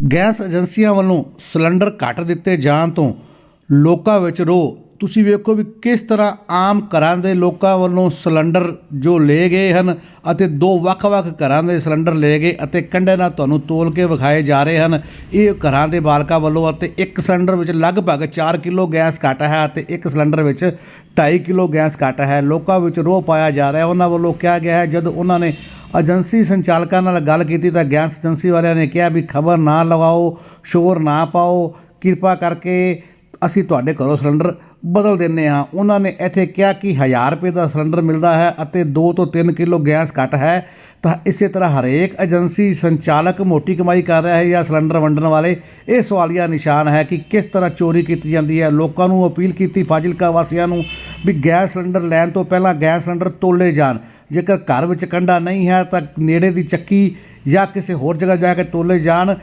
Gas ਏਜੰਸੀਆਂ ਵੱਲੋਂ cylinder ਘੱਟ ਦਿੱਤੇ ਜਾਣ ਤੋਂ ਲੋਕਾਂ ਵਿੱਚ ਰੋਹ। ਤੁਸੀਂ ਵੇਖੋ ਵੀ ਕਿਸ ਤਰ੍ਹਾਂ ਆਮ ਘਰਾਂ ਦੇ ਲੋਕਾਂ ਵੱਲੋਂ ਸਿਲੰਡਰ ਜੋ ਲੈ ਗਏ ਹਨ ਅਤੇ ਦੋ ਵੱਖ-ਵੱਖ ਘਰਾਂ ਦੇ ਸਿਲੰਡਰ ਲੈ ਗਏ ਅਤੇ ਕੰਡੇ ਨਾਲ ਤੁਹਾਨੂੰ ਤੋਲ ਕੇ ਵਿਖਾਏ ਜਾ ਰਹੇ ਹਨ। ਇਹ ਘਰਾਂ ਦੇ ਬਾਲਕਾਂ ਵੱਲੋਂ ਅਤੇ ਇੱਕ ਸਿਲੰਡਰ ਵਿੱਚ ਲਗਭਗ 4 ਕਿਲੋ ਗੈਸ ਘੱਟ ਹੈ ਅਤੇ ਇੱਕ ਸਿਲੰਡਰ ਵਿੱਚ 2.5 ਕਿਲੋ ਗੈਸ ਘੱਟ ਹੈ। ਲੋਕਾਂ ਵਿੱਚ ਰੋਹ ਪਾਇਆ ਜਾ ਰਿਹਾ। ਉਹਨਾਂ ਵੱਲੋਂ ਕਿਹਾ ਗਿਆ ਹੈ, ਜਦੋਂ ਉਹਨਾਂ ਨੇ ਏਜੰਸੀ ਸੰਚਾਲਕਾਂ ਨਾਲ ਗੱਲ ਕੀਤੀ ਤਾਂ ਗੈਸ ਏਜੰਸੀ ਵਾਲਿਆਂ ਨੇ ਕਿਹਾ ਵੀ ਖਬਰ ਨਾ ਲਗਾਓ, ਸ਼ੋਰ ਨਾ ਪਾਓ, ਕਿਰਪਾ ਕਰਕੇ ਅਸੀਂ ਤੁਹਾਡੇ ਘਰੋਂ ਸਿਲੰਡਰ ਬਦਲ ਦਿੰਨੇ ਹਾਂ। ਉਹਨਾਂ ਨੇ ਇੱਥੇ ਕਿਹਾ ਕਿ 1000 ਰੁਪਏ ਦਾ ਸਿਲੰਡਰ ਮਿਲਦਾ ਹੈ ਅਤੇ 2 ਤੋਂ 3 ਕਿਲੋ ਗੈਸ ਘੱਟ ਹੈ। ਤਾਂ ਇਸੇ ਤਰ੍ਹਾਂ ਹਰੇਕ ਏਜੰਸੀ ਸੰਚਾਲਕ ਮੋਟੀ ਕਮਾਈ ਕਰ ਰਿਹਾ ਹੈ ਜਾਂ ਸਿਲੰਡਰ ਵੰਡਣ ਵਾਲੇ, ਇਹ ਸਵਾਲੀਆ ਨਿਸ਼ਾਨ ਹੈ ਕਿ ਕਿਸ ਤਰ੍ਹਾਂ ਚੋਰੀ ਕੀਤੀ ਜਾਂਦੀ ਹੈ। ਲੋਕਾਂ ਨੂੰ ਅਪੀਲ ਕੀਤੀ ਫਾਜ਼ਿਲਕਾ ਵਾਸੀਆਂ ਨੂੰ ਵੀ ਗੈਸ ਸਿਲੰਡਰ ਲੈਣ ਤੋਂ ਪਹਿਲਾਂ ਗੈਸ ਸਿਲੰਡਰ ਤੋਲੇ ਜਾਣ। ਜੇਕਰ ਘਰ ਵਿੱਚ ਕੰਡਾ ਨਹੀਂ ਹੈ ਤਾਂ ਨੇੜੇ ਦੀ ਚੱਕੀ ਜਾਂ ਕਿਸੇ ਹੋਰ ਜਗ੍ਹਾ ਜਾ ਕੇ ਤੋਲੇ ਜਾਣ।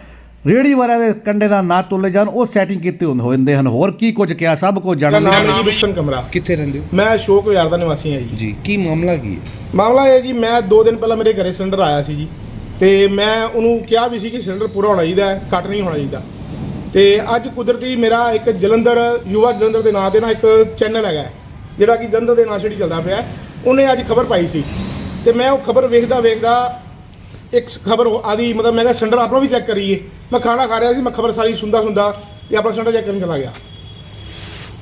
ਰੇੜੀ ਵਾਲਿਆਂ ਦੇ ਕੰਡੇ ਦਾ ਨਾ ਤੋਲੇ ਜਾਣ ਉਹ ਸੈਟਿੰਗ ਕੀਤੇ ਹੁੰਦੇ ਹੋਏ ਹਨ। ਹੋਰ ਕੀ ਕੁਝ ਕਿਹਾ? ਸਭ ਕੁਝ ਮੇਰਾ ਜਾਣਨ ਨਾਮ ਲਈ। ਹੈ ਜੀ ਕਮਰਾ। ਕਿੱਥੇ ਰਹਿੰਦੇ ਹੋ? ਮੈਂ ਅਸ਼ੋਕ ਵਿਹਾਰ ਦਾ ਨਿਵਾਸੀ ਹਾਂ ਜੀ। ਜੀ ਕੀ ਮਾਮਲਾ ਕੀ ਹੈ? ਮਾਮਲਾ ਇਹ ਹੈ ਜੀ ਮੈਂ 2 ਦਿਨ ਪਹਿਲਾਂ ਮੇਰੇ ਘਰੇ ਸਿਲੰਡਰ ਆਇਆ ਸੀ ਜੀ। ਤੇ ਮੈਂ ਉਹਨੂੰ ਕਿਹਾ ਵੀ ਸੀ ਕਿ ਸਿਲੰਡਰ ਪੂਰਾ ਹੋਣਾ ਚਾਹੀਦਾ ਹੈ ਕੱਟ ਨਹੀਂ ਹੋਣਾ ਚਾਹੀਦਾ। ਤੇ ਅੱਜ ਕੁਦਰਤੀ ਮੇਰਾ ਇੱਕ ਜਲੰਧਰ ਯੁਵਾ ਜਲੰਧਰ ਦੇ ਨਾਂ ਤੇ ਨਾ ਇੱਕ ਚੈਨਲ ਹੈਗਾ ਜਿਹੜਾ ਕਿ ਜਲੰਧਰ ਦੇ ਨਾਂ ਛੇੜੀ ਚੱਲਦਾ ਪਿਆ। ਉਹਨੇ ਅੱਜ ਖਬਰ ਪਾਈ ਸੀ। ਤੇ ਮੈਂ ਉਹ ਖਬਰ ਵੇਖਦਾ ਵੇਖਦਾ ਇੱਕ ਖਬਰ ਆਦੀ ਮਤਲਬ ਮੈਂ ਕਿਹਾ ਸਿਲੰਡਰ ਆਪਣਾ ਵੀ ਚੈੱਕ ਕਰੀਏ। ਮੈਂ ਖਾਣਾ ਖਾ ਰਿਹਾ ਸੀ, ਮੈਂ ਖਬਰ ਸਾਰੀ ਸੁਣਦਾ ਸੁਣਦਾ ਤੇ ਆਪਣਾ ਸਿਲੰਡਰ ਚੈੱਕ ਕਰਨ ਚਲਾ ਗਿਆ।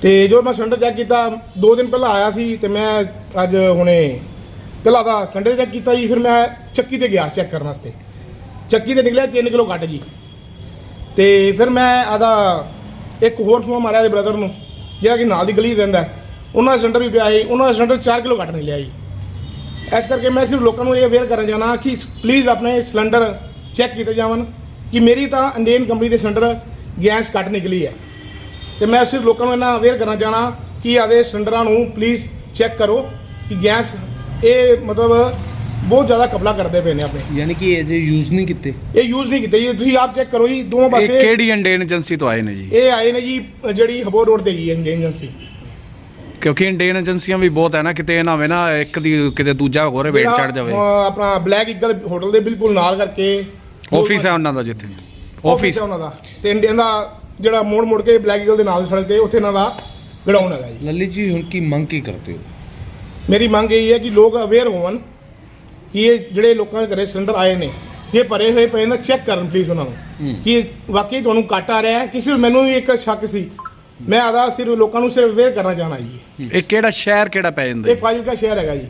ਤੇ ਜੋ ਮੈਂ ਸਿਲੰਡਰ ਚੈੱਕ ਕੀਤਾ 2 ਦਿਨ ਪਹਿਲਾਂ ਆਇਆ ਸੀ ਤੇ ਮੈਂ ਅੱਜ ਹੁਣੇ ਪਹਿਲਾਂ ਦਾ ਕੰਡੇ ਚੈੱਕ ਕੀਤਾ ਜੀ, ਫਿਰ ਮੈਂ ਚੱਕੀ ਤੇ ਗਿਆ ਚੈੱਕ ਕਰਨ ਵਾਸਤੇ। ਚੱਕੀ ਤੇ ਨਿਕਲਿਆ 3 ਕਿਲੋ ਘੱਟ ਜੀ। ਤੇ ਫਿਰ ਮੈਂ ਆਦਾ ਇੱਕ ਹੋਰ ਫੋਨ ਮਾਰਿਆ ਦੇ ਬ੍ਰਦਰ ਨੂੰ, ਜਿਹੜਾ ਕਿ ਨਾਲ ਦੀ ਗਲੀ ਰਹਿੰਦਾ। ਉਹਨਾਂ ਦਾ ਸਿਲੰਡਰ ਵੀ ਪਿਆ ਸੀ, ਉਹਨਾਂ ਦਾ ਸਿਲੰਡਰ 4 ਕਿਲੋ ਘੱਟ ਨਿਕਲਿਆ ਜੀ। ਇਸ ਕਰਕੇ ਮੈਂ ਸਿਰਫ ਲੋਕਾਂ ਨੂੰ ਇਹ ਅਵੇਅਰ ਕਰਨ ਜਾਣਾ ਕਿ ਪਲੀਜ਼ ਆਪਣੇ ਸਿਲੰਡਰ ਚੈੱਕ ਕੀਤੇ ਜਾਵਣ ਕਿ ਮੇਰੀ ਤਾਂ ਇੰਡੀਅਨ ਕੰਪਨੀ ਦੇ ਸਿਲੰਡਰ ਗੈਸ ਘੱਟ ਨਿਕਲੀ ਹੈ। ਤੇ ਮੈਂ ਸਿਰਫ ਲੋਕਾਂ ਨੂੰ ਇਹਨਾਂ ਅਵੇਅਰ ਕਰਨਾ ਚਾਹਣਾ ਕਿ ਆਦੇ ਸਿਲੰਡਰਾਂ ਨੂੰ ਪਲੀਜ਼ ਚੈੱਕ ਕਰੋ ਕਿ ਗੈਸ ਇਹ ਮਤਲਬ ਬਹੁਤ ਜ਼ਿਆਦਾ ਕਪਲਾ ਕਰਦੇ ਪਏ ਨੇ ਆਪਣੇ। ਯਾਨੀ ਕਿ ਇਹ ਜੇ ਯੂਜ਼ ਨਹੀਂ ਕੀਤੇ। ਇਹ ਯੂਜ਼ ਨਹੀਂ ਕੀਤੇ ਜੀ ਤੁਸੀਂ ਆਪ ਚੈੱਕ ਕਰੋ ਜੀ ਦੋਵਾਂ ਇਹ ਪਾਸੇ ਕਿਹੜੀ ਇੰਡੀਅਨ ਏਜੰਸੀ ਤੋਂ ਆਏ ਨੇ ਜੀ? ਇਹ ਆਏ ਨੇ ਜੀ ਜਿਹੜੀ ਹਬੋਰ ਰੋਡ ਤੇ ਗਈ ਹੈ ਏਜੰਸੀ ਕਿਉਂਕਿ ਇੰਡੀਅਨ ਏਜੰਸੀਆਂ ਵੀ ਬਹੁਤ ਹੈ ਨਾ ਕਿਤੇ ਇਹ ਨਾ ਹੋਵੇ ਨਾ ਇੱਕ ਦੀ ਕਿਤੇ ਦੂਜਾ ਹੋਰ ਵੇਟ ਚੜ ਜਾਵੇ। ਅਹ, ਆਪਣਾ ਬਲੈਕ ਈਗਲ ਹੋਟਲ ਦੇ ਬਿਲਕੁਲ ਨਾਲ ਕਰਕੇ ਆਫਿਸ ਹੈ ਉਹਨਾਂ ਦਾ ਜਿੱਥੇ। ਆਫਿਸ ਆਫਿਸ ਹੈ ਉਹਨਾਂ ਦਾ। ਤੇ ਇੰਡੀਅਨ ਦਾ ਜਿਹੜਾ ਮੋੜ ਮੋੜ ਕੇ ਬਲੈਕ ਈਗਲ ਦੇ ਨਾਲ ਸੜਕ ਤੇ ਉੱਥੇ ਇਹਨਾਂ ਦਾ ਗਡਾਊਨ ਹੈਗਾ ਜੀ। ਲੱਲੀ ਜੀ ਹੁਣ ਕੀ ਮੰਗ ਕੀ ਕਰਦੇ ਹੋ? ਮੇਰੀ ਮੰਗ ਇਹ ਹੈ ਕਿ ਲੋਕ ਅਵੇਅਰ ਹੋਣ ਕਿ ਇਹ ਜਿਹੜੇ ਲੋਕਾਂ ਦੇ ਘਰੇ ਸਿਲੰਡਰ ਆਏ ਨੇ ਜੇ ਭਰੇ ਹੋਏ ਪਏ ਨੇ ਚੈੱਕ ਕਰਨ ਪਲੀਜ਼ ਉਹਨਾਂ ਨੂੰ। ਕਿ ਵਾਕਈ ਤੁਹਾਨੂੰ ਘੱਟ ਆ ਰਿਹਾ ਹੈ ਕਿ ਸਿਰਫ ਮੈਨੂੰ ਵੀ ਇੱਕ ਸ਼ੱਕ ਸੀ ਮੈਂ ਆਦਾ ਸਿਰਫ ਲੋਕਾਂ ਨੂੰ ਸਿਰਫ ਅਵੇਅਰ ਕਰਨਾ ਚਾਹਣਾ ਜੀ। ਇਹ ਕਿਹੜਾ ਸ਼ਹਿਰ ਕਿਹੜਾ ਪੈ ਜਾਂਦਾ ਇਹ ਜੀ? ਫਾਜ਼ਿਲਕਾ ਸ਼ਹਿਰ ਹੈਗਾ ਜੀ।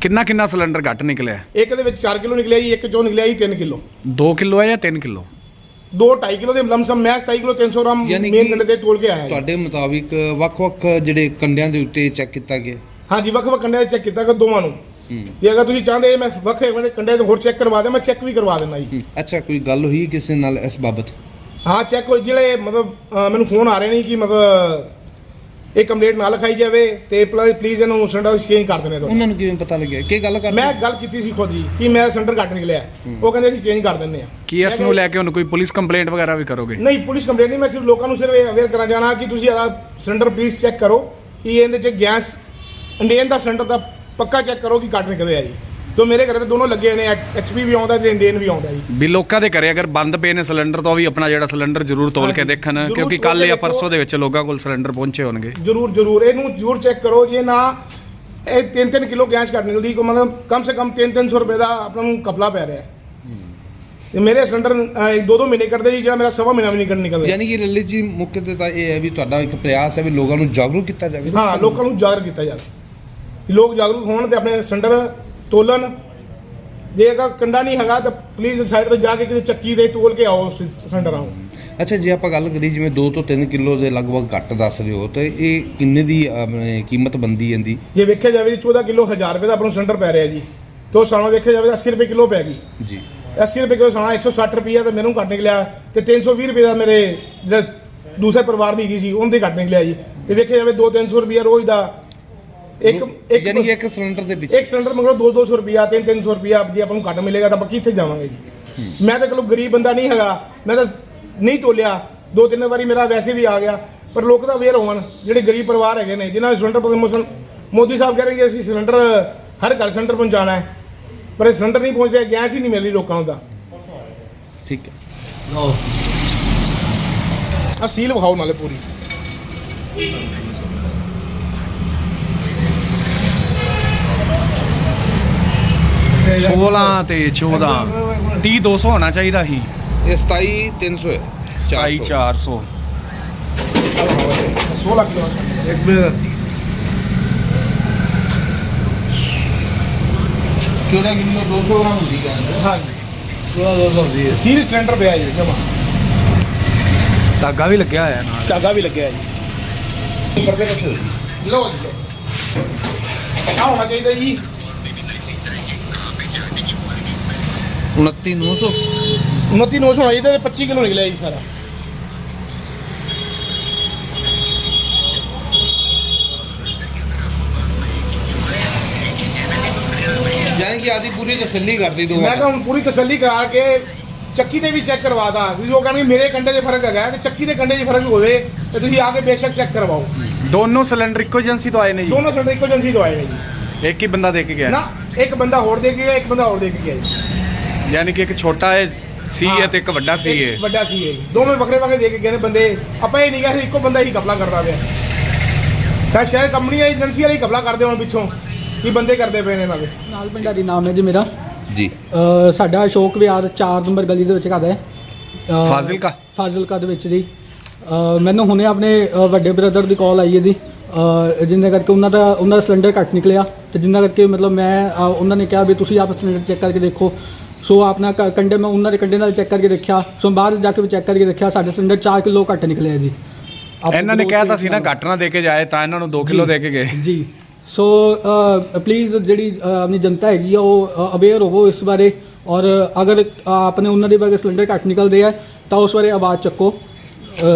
ਕਿੰਨਾ ਕਿੰਨਾ ਸਿਲੰਡਰ ਘੱਟ ਨਿਕਲਿਆ? ਇੱਕ ਦੇ ਵਿੱਚ 4 ਕਿਲੋ ਨਿਕਲਿਆ ਜੀ ਇੱਕ ਚੋਂ ਨਿਕਲਿਆ ਜੀ 3 ਕਿਲੋ। 2 ਕਿਲੋ ਹੈ ਜਾਂ 3 ਕਿਲੋ? 2 2.5 ਕਿਲੋ ਦੇ ਲਮਸਮ ਮੈਂ 27 ਕਿਲੋ 300 ਗ੍ਰਾਮ ਯਾਨੀ ਮੇਨ ਕਿ ਕੰਡੇ ਤੇ ਤੋਲ ਕੇ ਆਇਆ ਜੀ। ਤੁਹਾਡੇ ਮੁਤਾਬਿਕ ਵੱਖ-ਵੱਖ ਜਿਹੜੇ ਕੰਡਿਆਂ ਦੇ ਉੱਤੇ ਚੈੱਕ ਕੀਤਾ ਗਿਆ? ਹਾਂਜੀ ਵੱਖ ਵੱਖ ਕੰਡੇ ਚੈੱਕ ਕੀਤਾ ਕਿ ਦੋਵਾਂ ਨੂੰ। ਹੂੰ। ਜੇ ਅਗਰ ਤੁਸੀਂ ਚਾਹੁੰਦੇ ਮੈਂ ਵੱਖਰੇ ਵੱਖਰੇ ਕੰਡੇ ਤੇ ਹੋਰ ਚੈੱਕ ਕਰਵਾ ਦਿਆਂ ਮੈਂ ਚੈੱਕ ਵੀ ਕਰਵਾ ਦਿੰਦਾ ਜੀ। ਹੂੰ। ਅੱਛਾ ਕੋਈ ਗੱਲ ਹੋਈ ਕਿਸੇ ਨਾਲ ਇਸ ਬਾਬਤ? ਹਾਂ ਚੈੱਕ ਹੋ ਜਿਹੜੇ ਮਤਲਬ ਮੈਨੂੰ ਫੋਨ ਆ ਰਹੇ ਨੇ ਕਿ ਮਤਲਬ ਇਹ ਕੰਪਲੀਟ ਨਾ ਲਿਖਾਈ ਜਾਵੇ ਤੇ ਪਲੀਜ਼ ਇਹਨੂੰ ਸਿਲੰਡਰ ਚੇਂਜ ਕਰ ਦੇਣੇ ਤੁਹਾਨੂੰ ਉਹਨਾਂ ਨੂੰ ਕਿਵੇਂ ਪਤਾ ਲੱਗਿਆ? ਕੀ ਗੱਲ ਕਰਦੇ ਮੈਂ ਗੱਲ ਕੀਤੀ ਸੀ ਖੁਦ ਜੀ ਕਿ ਮੇਰਾ ਸਿਲੰਡਰ ਘੱਟ ਨਿਕਲਿਆ। ਉਹ ਕਹਿੰਦੇ ਅਸੀਂ ਚੇਂਜ ਕਰ ਦਿੰਦੇ ਆ। ਕੀ ਇਸ ਨੂੰ ਲੈ ਕੇ ਹੁਣ ਕੋਈ ਪੁਲਿਸ ਕੰਪਲੇਂਟ ਵਗੈਰਾ ਵੀ ਕਰੋਗੇ? ਨਹੀਂ ਪੁਲਿਸ ਕੰਪਲੇਂਟ ਨਹੀਂ ਮੈਂ ਸਿਰਫ ਲੋਕਾਂ ਨੂੰ ਸਿਰਫ ਇਹ ਅਵੇਅਰ ਕਰਨਾ ਚਾਹਣਾ ਕਿ ਤੁਸੀਂ ਆਦਾ ਸਿਲੰਡਰ ਪਲੀਜ਼ ਚੈੱਕ ਕਰੋ ਕਿ ਇਹਦੇ ਚ ਗੈਸ ਇੰਡੀਅਨ ਦਾ ਸਿਲੰਡਰ ਦਾ ਪੱਕਾ ਚੈੱਕ ਕਰੋ ਕਿ ਘੱਟ ਨਿਕਲ ਰਿਹਾ ਜੀ। ਕਿਉਂ ਮੇਰੇ ਘਰੇ ਤਾਂ ਦੋਨੋਂ ਲੱਗੇ ਨੇ ਐਚਪੀ ਵੀ ਆਉਂਦਾ ਤੇ ਇੰਡੀਅਨ ਵੀ ਆਉਂਦਾ ਜੀ। ਵੀ ਲੋਕਾਂ ਦੇ ਘਰੇ ਅਗਰ ਬੰਦ ਪਏ ਨੇ ਸਿਲੰਡਰ ਤਾਂ ਉਹ ਵੀ ਆਪਣਾ ਜਿਹੜਾ ਸਿਲੰਡਰ ਜ਼ਰੂਰ ਤੋਲ ਕੇ ਦੇਖਣ ਜ਼ਰੂਰ ਕਿਉਂਕਿ ਤੋਲ ਕੱਲ ਕੇ ਜਾਂ। ਪਰਸੋਂ ਦੇ ਵਿੱਚ ਲੋਕਾਂ ਕੋਲ ਸਿਲੰਡਰ ਪਹੁੰਚੇ ਹੋਣਗੇ। ਜਰੂਰ ਜਰੂਰ। ਇਹਨੂੰ ਜਰੂਰ ਚੈੱਕ ਕਰੋ ਜੇ ਨਾ ਇਹ 3-3 ਕਿਲੋ ਗੈਸ ਘੱਟ ਨਿਕਲਦੀ ਕੋ ਮਤਲਬ ਕਮ ਸੇ ਕਮ 3-300 ਰੁਪਏ ਦਾ ਆਪਾਂ ਨੂੰ ਕਪਲਾ ਪੈ ਰਿਹਾ। ਹੈ। ਤੇ ਮੇਰੇ ਸਿਲੰਡਰ ਅਹ, ਦੋ ਦੋ ਮਹੀਨੇ ਕੱਢਦੇ ਜੀ ਜਿਹੜਾ ਮੇਰਾ ਸਵਾ ਮਹੀਨਾ ਵੀ ਨਹੀਂ ਕੱਢ ਨਿਕਲ ਰਿਹਾ ਯਾਨੀ ਕਿ ਲੱਲੀ ਜੀ ਮੁੱਖ ਤੇ ਤਾਂ ਇਹ ਹੈ ਵੀ ਤੁਹਾਡਾ ਇੱਕ ਪ੍ਰਯਾਸ ਹੈ ਵੀ ਲੋਕਾਂ ਨੂੰ ਜਾਗਰੂਕ ਕੀਤਾ ਜਾਵੇ। ਹਾਂ ਲੋਕਾਂ ਨੂੰ ਜਾਗਰ ਕੀਤਾ ਜਾਵੇ। ਲੋਕ ਜਾਗਰੂਕ ਹੋਣ ਤੇ ਆਪਣੇ ਸਿਲੰਡਰ ਤੋਲਣ। ਜੇ ਅਗਰ ਕੰਡਾ ਨਹੀਂ ਹੈਗਾ ਤਾਂ ਪਲੀਜ਼ ਸਾਈਡ ਤੋਂ ਜਾ ਕੇ ਕਿਸੇ ਚੱਕੀ ਤੇ ਤੋਲ ਕੇ ਆਓ ਸਿਲੰਡਰਾਂ ਨੂੰ ਅੱਛਾ ਜੇ ਆਪਾਂ ਗੱਲ ਕਰੀ ਜਿਵੇਂ 2 ਤੋਂ 3 ਕਿਲੋ ਦੇ ਲਗਭਗ ਘੱਟ ਦੱਸ ਰਹੇ ਹੋ ਤਾਂ ਇਹ ਕਿੰਨੇ ਦੀ ਆਪਣੇ ਕੀਮਤ ਬੰਦੀ ਜਾਂਦੀ ਜੇ ਵੇਖਿਆ ਜਾਵੇ ਜੀ 14 ਕਿਲੋ 1000 ਰੁਪਏ ਦਾ ਆਪਾਂ ਨੂੰ ਸਿਲੰਡਰ ਪੈ ਰਿਹਾ ਜੀ। ਤੇ ਸਾਨੂੰ ਵੇਖਿਆ ਜਾਵੇ ਤਾਂ 80 ਰੁਪਏ ਕਿਲੋ ਪੈ ਗਈ। ਜੀ। 80 ਰੁਪਏ ਕਿਲੋ ਸਾਣਾ 160 ਰੁਪਏ ਤੇ ਮੈਨੂੰ ਘੱਟ ਨਿਕਲਿਆ ਤੇ 320 ਰੁਪਏ ਦਾ ਮੇਰੇ ਜਿਹੜਾ ਦੂਸਰੇ ਪਰਿਵਾਰ ਦੀ ਹੈਗੀ ਸੀ ਉਹਦੇ ਘੱਟ ਨਿਕਲਿਆ ਜੀ। ਤੇ ਵੇਖਿਆ ਜਾਵੇ 2-300 ਰੁਪਏ ਰੋਜ਼ ਦਾ ਇੱਕ ਇੱਕ ਯਾਨੀ ਕਿ ਇੱਕ ਸਿਲੰਡਰ ਦੇ ਵਿੱਚ। ਇੱਕ ਸਿਲੰਡਰ ਮੰਗੋ 2-200 ਰੁਪਿਆ 3-300 ਰੁਪਿਆ ਜੇ ਆਪਾਂ ਨੂੰ ਘੱਟ ਮਿਲੇਗਾ ਤਾਂ ਆਪਾਂ ਕਿੱਥੇ ਜਾਵਾਂਗੇ ਜੀ? ਮੈਂ ਤਾਂ ਚਲੋ ਗਰੀਬ ਬੰਦਾ ਨਹੀਂ ਹੈਗਾ ਮੈਂ ਤਾਂ ਨਹੀਂ ਤੋਲਿਆ। ਦੋ ਤਿੰਨ ਵਾਰੀ ਮੇਰਾ ਵੈਸੇ ਵੀ ਆ ਗਿਆ ਪਰ ਲੋਕ ਤਾਂ ਅਵੇਅਰ ਹੋਣ ਜਿਹੜੇ ਗਰੀਬ ਪਰਿਵਾਰ ਹੈਗੇ ਨੇ ਜਿਨ੍ਹਾਂ ਦੇ ਸਿਲੰਡਰ ਪ੍ਰਮੋਸ਼ਨ ਮੋਦੀ ਸਾਹਿਬ ਕਹਿ ਰਹੇ ਕਿ ਅਸੀਂ ਸਿਲੰਡਰ ਹਰ ਘਰ ਸਿਲੰਡਰ ਪਹੁੰਚਾਉਣਾ ਹੈ ਪਰ ਇਹ ਸਿਲੰਡਰ ਨਹੀਂ ਪਹੁੰਚਦੇ ਗੈਸ ਹੀ ਨਹੀਂ ਮਿਲ ਰਹੀ ਲੋਕਾਂ ਨੂੰ ਤਾਂ। ਠੀਕ ਹੈ। ਆ ਸੀਲ ਵਿਖਾਓ ਨਾਲੇ ਪੂਰੀ। 16 ਤੇ 14 30 200 ਹੋਣਾ ਚਾਹੀਦਾ ਸੀ। ਇਹ 27 300 ਹੈ। 27 400 16 ਕਿਲੋ ਇੱਕ ਮਿੰਟ। 14 ਕਿਲੋ 200 ਗ੍ਰਾਮ ਹੁੰਦੀ ਹੈ। ਹਾਂਜੀ। 16 200 ਦੀ ਸੀਲ ਸਿਲੰਡਰ ਪਿਆ ਜੀ ਜਮਾ। ਧਾਗਾ ਵੀ ਲੱਗਿਆ ਹੋਇਆ ਨਾਲ। ਧਾਗਾ ਵੀ ਲੱਗਿਆ ਜੀ। ਕਰਦੇ ਪਾਸੇ ਲਓ ਜੀ ਲਓ ਆ ਹੋਣਾ ਚਾਹੀਦਾ ਜੀ 29 900 29 900 ਹੋਣਾ ਚਾਹੀਦਾ ਤੇ 25 ਕਿਲੋ ਨਿਕਲਿਆ ਜੀ ਸਾਰਾ ਯਾਨੀ ਕਿ ਆਦੀ ਪੂਰੀ ਤਸੱਲੀ ਕਰਦੀ ਦੋ ਮੈਂ ਕਿਹਾ ਹੁਣ ਪੂਰੀ ਤਸੱਲੀ ਕਰਾ ਕੇ ਚੱਕੀ ਤੇ ਵੀ ਚੈੱਕ ਕਰਵਾਦਾ ਤੁਸੀਂ ਉਹ ਕਹਿੰਦੇ ਮੇਰੇ ਕੰਡੇ 'ਚ ਫ਼ਰਕ ਹੈਗਾ ਤੇ ਚੱਕੀ ਦੇ ਕੰਡੇ 'ਚ ਫ਼ਰਕ ਹੋਵੇ ਤੇ ਤੁਸੀਂ ਆ ਕੇ ਬੇਸ਼ੱਕ ਚੈੱਕ ਕਰਵਾਓ। ਦੋਨੋਂ ਸਿਲੰਡਰ ਇੱਕੋ ਏਜੰਸੀ ਤੋਂ ਆਏ ਨੇ ਜੀ? ਦੋਨੋਂ ਸਿਲੰਡਰ ਇੱਕੋ ਏਜੰਸੀ ਤੋਂ ਆਏ ਨੇ ਜੀ। ਇੱਕ ਹੀ ਬੰਦਾ ਦੇ ਕੇ ਗਿਆ? ਨਾ ਇੱਕ ਬੰਦਾ ਹੋਰ ਦੇ ਕੇ ਗਿਆ ਇੱਕ ਬੰਦਾ ਹੋਰ ਦੇ ਕੇ ਗਿਆ ਜੀ। ਯਾਨੀ ਕਿ ਇੱਕ ਛੋਟਾ ਹੈ ਸੀ ਹੈ ਤੇ ਇੱਕ ਵੱਡਾ ਸੀ ਹੈ ਇੱਕ ਵੱਡਾ ਸੀ ਹੈ ਜੀ। ਦੋਵੇਂ ਵੱਖਰੇ ਵੱਖਰੇ ਦੇ ਕੇ ਗਏ ਨੇ ਬੰਦੇ। ਆਪਾਂ ਇਹ ਨਹੀਂ ਕਿਹਾ ਸੀ ਇੱਕੋ ਬੰਦਾ ਹੀ ਕਪਲਾ ਕਰਦਾ ਪਿਆ। ਤਾਂ ਸ਼ਾਇਦ ਕੰਪਨੀ ਏਜੰਸੀ ਵਾਲੇ ਹੀ ਕਪਲਾ ਕਰਦੇ ਹੋਣ ਪਿੱਛੋਂ ਕੀ ਬੰਦੇ ਕਰਦੇ ਪਏ ਨੇ ਇਹਨਾਂ ਦੇ। ਨਾਲ ਭੰਡਾਰੀ ਨਾਮ ਹੈ ਜੀ ਮੇਰਾ। ਜੀ। ਅ, ਸਾਡਾ ਅਸ਼ੋਕ ਵਿਹਾਰ 4 ਨੰਬਰ ਗਲੀ ਦੇ ਵਿੱਚ ਘਰ ਹੈ। ਅ, ਫਾਜ਼ਿਲਕਾ? ਫਾਜ਼ਿਲਕਾ ਦੇ ਵਿੱਚ ਜੀ। ਅ, ਮੈਨੂੰ ਹੁਣੇ ਆਪਣੇ ਅ, ਵੱਡੇ ਬ੍ਰਦਰ ਦੀ ਕਾਲ ਆਈ ਹੈ ਜੀ। ਅ, ਜਿੰਨੇ ਕਰਕੇ ਉਹਨਾਂ ਦਾ ਉਹਨਾਂ ਦਾ ਸਿਲੰਡਰ ਘੱਟ ਨਿਕਲਿਆ ਤੇ ਜਿੰਨਾ ਕਰਕੇ ਮਤਲਬ ਮੈਂ ਅ, ਉਹਨਾਂ ਨੇ ਕਿਹਾ ਵੀ ਤੁਸੀਂ ਆਪ ਸਿਲੰਡਰ ਚੈੱਕ ਕਰਕੇ ਦੇਖੋ। ਸੋ ਆਪਣਾ ਕ- ਕੰਡੇ ਮੈਂ ਉਹਨਾਂ ਦੇ ਕੰਡੇ ਨਾਲ ਚੈੱਕ ਕਰਕੇ ਦੇਖਿਆ। ਸੋ ਬਾਹਰ ਜਾ ਕੇ ਵੀ ਚੈੱਕ ਕਰਕੇ ਦੇਖਿਆ ਸਾਡੇ ਸਿਲੰਡਰ 4 ਕਿਲੋ ਘੱਟ ਨਿਕਲਿਆ ਜੀ। ਇਹਨਾਂ ਨੇ ਦੋ ਕਹਿਤਾ ਸੀ ਨਾ ਘੱਟ ਨਾ ਦੇ ਕੇ ਜਾਏ ਤਾਂ ਇਹਨਾਂ ਨੂੰ 2 ਕਿਲੋ ਦੇ ਕੇ ਗਏ। ਜੀ। ਸੋ ਪਲੀਜ਼ uh, ਜਿਹੜੀ uh, ਆਪਣੀ ਜਨਤਾ ਹੈਗੀ ਆ ਉਹ uh, ਅਵੇਅਰ ਹੋਵੋ ਇਸ ਬਾਰੇ। ਔਰ ਅਗਰ ਅ, ਆਪਣੇ ਉਹਨਾਂ ਦੇ ਬਾਰੇ ਸਿਲੰਡਰ ਘੱਟ ਨਿਕਲਦੇ ਆ ਤਾਂ ਉਸ ਬਾਰੇ ਆਵਾਜ਼ ਚੱਕੋ।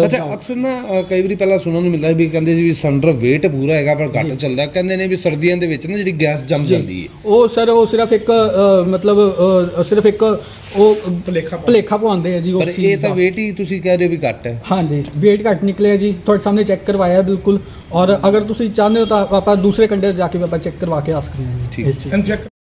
ਅੱਛਾ ਅਕਸਰ ਨਾ ਅ, ਕਈ ਵਾਰੀ ਪਹਿਲਾਂ ਸੁਣਨ ਨੂੰ ਮਿਲਦਾ ਵੀ ਕਹਿੰਦੇ ਜੀ ਵੀ ਸਿਲੰਡਰ weight ਪੂਰਾ ਹੈਗਾ ਪਰ ਘੱਟ ਚੱਲਦਾ। ਕਹਿੰਦੇ ਨੇ ਵੀ ਸਰਦੀਆਂ ਦੇ ਵਿੱਚ ਨਾ ਜਿਹੜੀ ਗੈਸ ਜੰਮ ਜਾਂਦੀ ਹੈ ਉਹ ਸਰ ਉਹ ਸਿਰਫ ਇੱਕ ਅ, ਮਤਲਬ ਅ, ਸਿਰਫ ਇੱਕ ਉਹ ਭੁਲੇਖਾ ਭਲੇਖਾ ਪਵਾਉਂਦੇ ਆ ਜੀ ਪਰ ਇਹ ਚੀਜ਼ ਤਾਂ ਦਾ। weight ਹੀ ਤੁਸੀਂ ਕਹਿ ਰਹੇ ਹੋ ਵੀ ਘੱਟ ਹੈ। ਹਾਂਜੀ weight ਘੱਟ ਨਿਕਲਿਆ ਜੀ ਤੁਹਾਡੇ ਸਾਹਮਣੇ ਚੈੱਕ ਕਰਵਾਇਆ ਬਿਲਕੁਲ। ਔਰ ਅਗਰ ਤੁਸੀਂ ਚਾਹੁੰਦੇ ਹੋ ਤਾਂ ਆਪਾਂ ਦੂਸਰੇ ਕੰਡੇ ਜਾ ਕੇ ਵੀ ਆਪਾਂ ਚੈੱਕ ਕਰਵਾ ਕੇ ਆ ਸਕਦੇ ਹਾਂ ਠੀਕ। ਜੀ ਇਸ ਚੀਜ਼